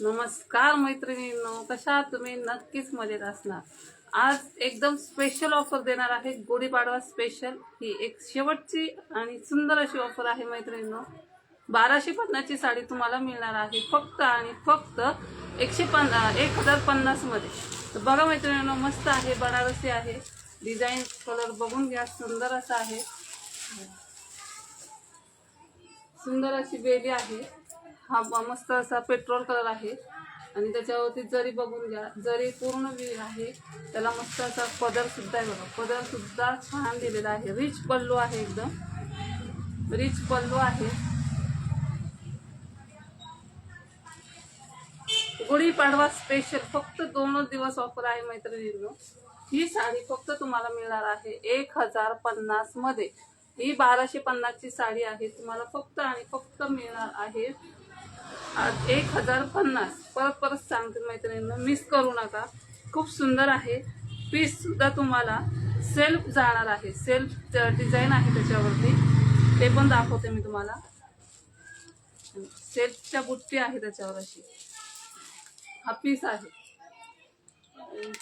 नमस्कार मैत्रिणींनो कशा आहात तुम्ही? नक्कीच मजेत असणार. आज एकदम स्पेशल ऑफर देणार आहे गुढीपाडवा स्पेशल ही एक शेवटची आणि सुंदर अशी ऑफर आहे मैत्रिणींनो. बाराशे पन्नासची साडी तुम्हाला मिळणार आहे फक्त आणि फक्त एकशे पन्ना एक हजार पन्नासमध्ये तर बघा मैत्रिणींनो मस्त आहे बनारसी आहे. डिझाईन कलर बघून घ्या सुंदर असा आहे. सुंदर अशी बेली आहे. हा मस्त असा पेट्रोल कलर आहे. आणि त्याच्यावरती जरी बघून घ्या जरी पूर्ण वीर आहे त्याला मस्त असा पदर सुद्धा आहे बघा. पदर सुद्धा छान दिलेला आहे. रिच पल्लू आहे एकदम. रिच पल्लू आहे. गुढीपाडवा स्पेशल फक्त दोनच दिवस ऑफर आहे मैत्रिणींनो. ही साडी फक्त तुम्हाला मिळणार आहे एक हजार पन्नासमध्ये. ही बाराशे पन्नासची साडी आहे. तुम्हाला फक्त आणि फक्त मिळणार आहे. एक हजार पन्नास. परत परत सांगते मैत्रिणीनं मिस करू नका. खूप सुंदर आहे. पीस सुद्धा तुम्हाला सेल्फ जाणार आहे. सेल्फ डिझाईन आहे त्याच्यावरती. ते पण दाखवते मी तुम्हाला. सेल्फच्या बुट्टी आहे त्याच्यावर अशी. हा पीस आहे.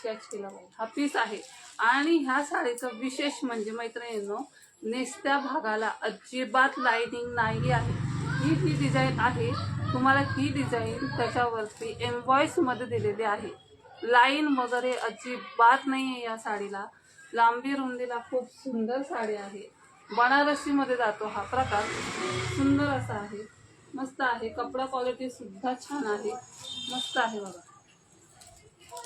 कॅच केला हा पीस आहे. आणि ह्या साडीचं विशेष म्हणजे मैत्रिणींनो नेसत्या भागाला अजिबात लाईनिंग नाही आहे. ही जी डिझाईन आहे तुम्हाला ही डिझाईन त्याच्यावरती एम्बॉईसमध्ये दिलेली आहे. लाईन वगैरे अजिबात नाही आहे या साडीला. लांबी रुंदीला खूप सुंदर साडी आहे. बनारसीमध्ये जातो हा प्रकार. सुंदर असा आहे. मस्त आहे. कपडा क्वालिटी सुद्धा छान आहे. मस्त आहे बघा.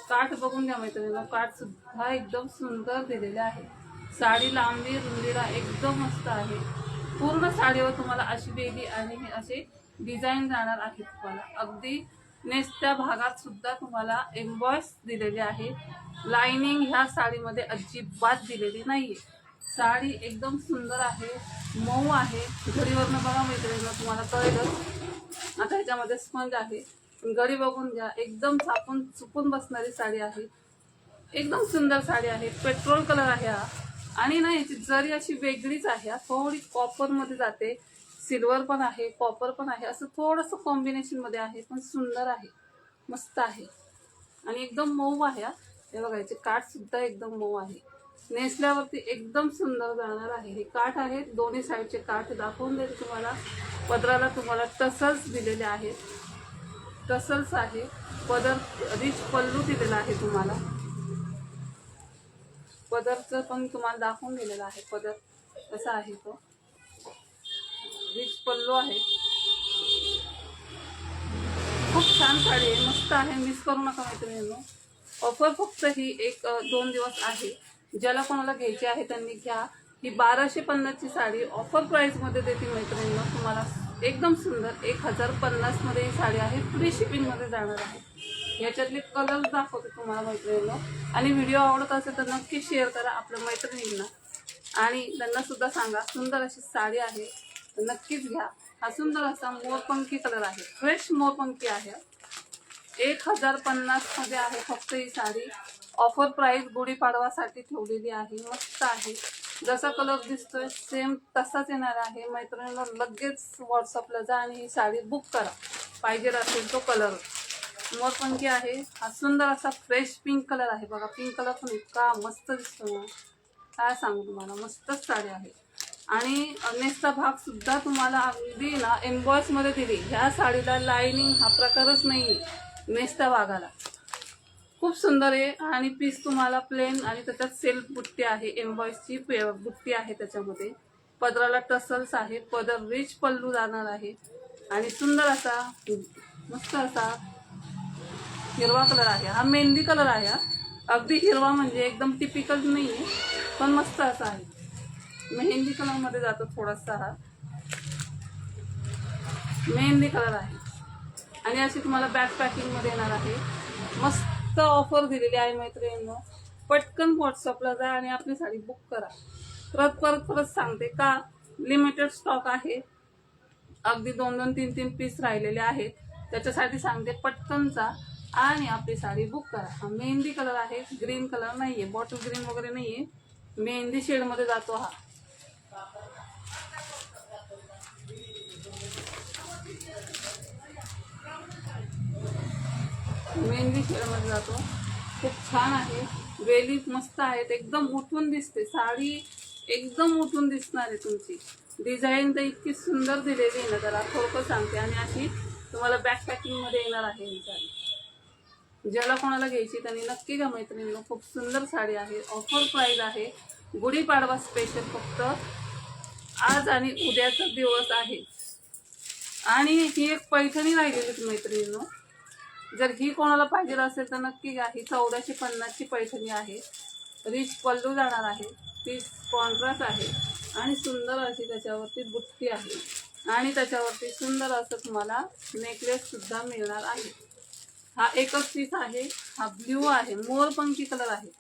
काठ बघून घ्या मैत्रिणीला काठ सुद्धा एकदम सुंदर दिलेले आहे. साडी लांबी रुंदीला एकदम मस्त आहे. पूर्ण साडीवर तुम्हाला अशी बेली आणि हे असे डिझाईन जाणार आहे तुम्हाला. अगदी नेसत्या भागात सुद्धा तुम्हाला एम्बॉयस दिलेले आहे. लाइनिंग ह्या साडीमध्ये अजिबात दिलेली नाहीये. साडी एकदम सुंदर आहे मऊ आहे. घडीवरनं बघा मैत्रिणीला तुम्हाला कळेलच. आता ह्याच्यामध्ये स्पंज आहे. गडी बघून घ्या. एकदम चापून चुकून बसणारी साडी आहे. एकदम सुंदर साडी आहे. पेट्रोल कलर आहे हा. आणि ना याची जरी अशी वेगळीच आहे थोडी कॉपरमध्ये जाते. सिल्वर पण आहे कॉपर पण आहे असं थोडंसं कॉम्बिनेशनमध्ये आहे पण सुंदर आहे मस्त आहे. आणि एकदम मऊ आहे हे. बघा याचे काठ सुद्धा एकदम मऊ आहे. नेसल्यावरती एकदम सुंदर जाणार आहे. हे काठ आहेत दोन्ही साईडचे काठ दाखवून देते तुम्हाला. पदराला तुम्हाला टसल्स दिलेले आहेत. टसल्स आहे. पदर रिच पल्लू दिलेला आहे तुम्हाला. पदरचं पण तुम्हाला दाखवून दिलेलं आहे. पदर कसा आहे तो? रिच पल्लू आहे. खूप छान साडी आहे. मस्त आहे. मिस करू नका मैत्रिणींनो. ऑफर फक्त ही एक दोन दिवस आहे. ज्याला कोणाला घ्यायची आहे त्यांनी घ्या. ही बाराशे पन्नासची साडी ऑफर प्राईसमध्ये देते मैत्रिणींना. तुम्हाला एकदम सुंदर. एक हजार पन्नासमध्ये ही साडी आहे. फ्री शिपिंगमध्ये जाणार आहे. याच्यातले कलर दाखवते तुम्हाला मैत्रिणींना. आणि व्हिडिओ आवडत असेल तर नक्की शेअर करा आपल्या मैत्रिणींना. आणि त्यांना सुद्धा सांगा सुंदर अशी साडी आहे. नक्कीच घ्या. हा सुंदर असा मोरपंखी कलर आहे. फ्रेश मोरपंखी आहे. एक हजार पन्नासमध्ये आहे फक्त ही साडी. ऑफर प्राईस गुढीपाडवासाठी ठेवलेली आहे. मस्त आहे. जसा कलर दिसतोय सेम तसाच येणार आहे. मैत्रिणीला लगेच व्हॉट्सअपला जा आणि ही साडी बुक करा. पाहिजे असेल तो कलर मोरपंखी आहे हा सुंदर असा फ्रेश पिंक कलर आहे. बघा पिंक कलर पण इतका मस्त दिसतो ना. काय सांगू तुम्हाला मस्तच साडी आहे. आणि नेसचा भाग सुद्धा तुम्हाला अगदी ना एम्बॉयसमध्ये दिली. ह्या साडीला लाइनिंग हा प्रकारच नाही नेसत्या भागाला. खूप सुंदर आहे आणि पीस तुम्हाला प्लेन आणि त्याच्यात सेल्फ बुट्टी आहे एम्बॉयसची बुट्टी आहे त्याच्यामध्ये. पदराला टसल्स आहे पदर रिच पल्लू जाणार आहे. आणि सुंदर असा मस्त असा हिरवा कलर आहे. हा मेहंदी कलर आहे हा. अगदी हिरवा म्हणजे एकदम टिपिकल नाही आहे पण मस्त असा आहे. मेहंदी कलरमध्ये जातो थोडासा हा. मेहंदी कलर आहे. आणि अशी तुम्हाला बॅक पॅकिंगमध्ये येणार आहे. मस्त ऑफर दिलेली आहे मैत्रिणींनो पटकन व्हॉट्सअपला जा आणि आपली साडी बुक करा. परत परत परत सांगते का लिमिटेड स्टॉक आहे. अगदी दोन दोन तीन तीन पीस राहिलेले आहेत. त्याच्यासाठी सांगते पटकन जा आणि आपली साडी बुक करा. हा मेहंदी कलर आहे ग्रीन कलर नाही आहे बॉटल ग्रीन वगैरे नाही आहे मेहंदी शेडमध्ये जातो हा. मेनली शेडमध्ये जातो. खूप छान आहे. वेली मस्त आहेत. एकदम उठून दिसते. साडी एकदम उठून दिसणार आहे तुमची. डिझाईन तर इतकी सुंदर दिलेली आहे ना त्याला थोडकं सांगते. आणि अशी तुम्हाला बॅक पॅकिंगमध्ये येणार आहे ही साडी ज्याला कोणाला घ्यायची त्यांनी नक्की घ्या मैत्रिणींना. खूप सुंदर साडी आहे. ऑफर प्राईज आहे. गुढीपाडवा स्पेशल फक्त आज आणि उद्याचा दिवस आहे. आणि ही एक पैठणी राहिलेली मैत्रिणींनो. जर ही कोणाला पाहिजे असेल तर नक्की घ्या. ही चौदाशे पन्नासची पैठणी आहे. रिच पल्लू जाणार आहे. पीस कॉन्ट्रास्ट आहे. आणि सुंदर अशी त्याच्यावरती बुट्टी आहे. आणि त्याच्यावरती सुंदर असं तुम्हाला नेकलेससुद्धा मिळणार आहे. हा एकच पीस आहे. हा ब्ल्यू आहे. मोरपंखी कलर आहे.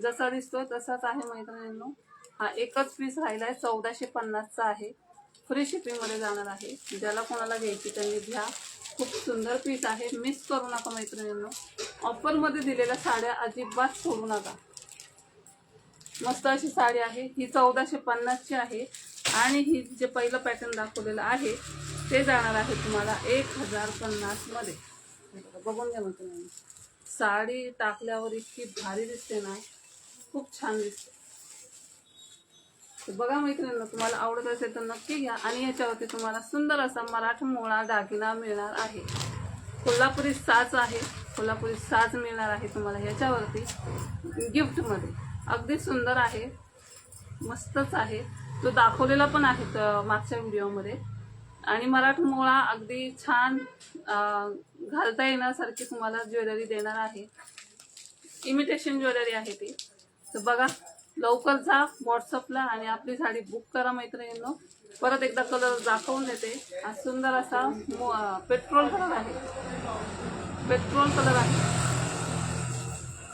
जसा दिसतोय तसाच आहे मैत्रिणींनो. हा एकच पीस राहिला आहे चौदाशे पन्नासचा आहे. फ्री शिपिंगमध्ये जाणार आहे. ज्याला कोणाला घ्यायची त्यांनी घ्या. खूप सुंदर पीस आहे. मिस करू नका मैत्रिणींनो. ऑफरमध्ये दिलेल्या साड्या अजिबात सोडू नका. मस्त अशी साडी आहे. ही चौदाशे पन्नासची आहे. आणि ही जे पहिलं पॅटर्न दाखवलेलं आहे ते जाणार आहे तुम्हाला एक हजार पन्नासमध्ये बघून घ्या मैत्रिणींनो. साडी टाकल्यावर इतकी भारी दिसते ना. खूप छान दिसते. बघा मैत्रिणींना तुम्हाला आवडत असेल तर नक्की घ्या आणि याच्यावरती तुम्हाला सुंदर असा मराठमोळा दागिना मिळणार आहे. कोल्हापुरी साज आहे. कोल्हापुरी साज मिळणार आहे तुम्हाला ह्याच्यावरती गिफ्टमध्ये अगदी सुंदर आहे. मस्तच आहे. तो दाखवलेला पण आहे मागच्या व्हिडिओमध्ये. आणि मराठमोळा अगदी छान घालता येण्यासारखी तुम्हाला ज्वेलरी देणार आहे. इमिटेशन ज्वेलरी आहे ती. तर बघा लवकर जा व्हॉट्सअपला आणि आपली साडी बुक करा मैत्रिणींनो. परत एकदा कलर दाखवून देते. हा सुंदर असा पेट्रोल कलर आहे. पेट्रोल कलर आहे.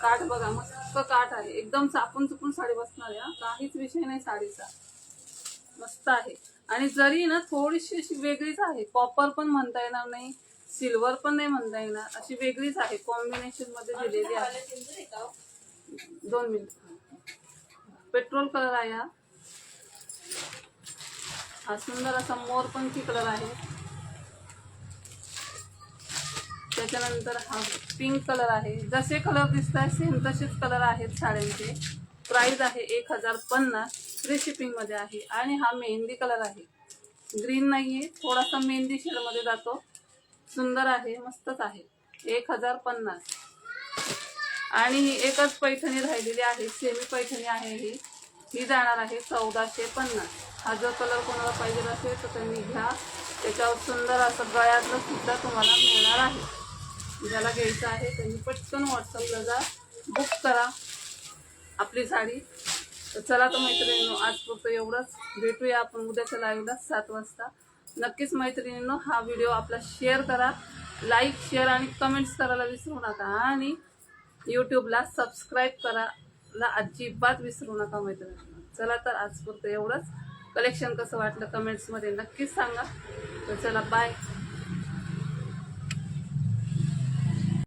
काठ बघा मस्त काठ आहे. एकदम चापून चुपून साडी बसणार आहे काहीच विषय नाही साडीचा. मस्त आहे. आणि जरी ना थोडीशी अशी वेगळीच आहे. कॉपर पण म्हणता येणार नाही. सिल्वर पण नाही म्हणता येणार. अशी वेगळीच आहे. कॉम्बिनेशनमध्ये दिलेली आहे. दोन मिनिट. पेट्रोल कलर आहे हा. हा सुंदर असा मोरपंखी कलर आहे. त्याच्यानंतर हा पिंक कलर आहे. जसे कलर दिसत आहे सेम तसेच कलर आहेत साड्यांचे. प्राइस आहे एक हजार पन्नास. फ्री शिपिंगमध्ये आहे. आणि हा मेहंदी कलर आहे. ग्रीन नाही आहे थोडासा मेहंदी शेडमध्ये जातो. सुंदर आहे. मस्तच आहे. एक हजार पन्नास. आणि ही एकच पैठणी राहिलेली आहे सेमी पैठणी आहे ही. ही जाणार आहे चौदाशे पन्नास. हा जर कलर कोणाला पाहिजे असेल तर त्यांनी घ्या. त्याच्यावर सुंदर असं गळ्यातलं सुद्धा तुम्हाला मिळणार आहे. ज्याला घ्यायचं आहे त्यांनी पटकन व्हॉट्सअपला जा बुक करा आपली साडी. तर चला तर मैत्रिणींनो आज फक्त एवढंच. भेटूया आपण उद्याच्या लाईव्हला सात वाजता. नक्कीच मैत्रिणींनो हा व्हिडिओ आपला शेअर करा. लाईक शेअर आणि कमेंट्स करायला विसरू नका. आणि यूट्यूबला सबस्क्राईब करायला अजिबात विसरू नका मैत्रिणी चला तर आज फक्त एवढंच. कलेक्शन कसं वाटलं कमेंट्समध्ये नक्कीच सांगा. तर चला बाय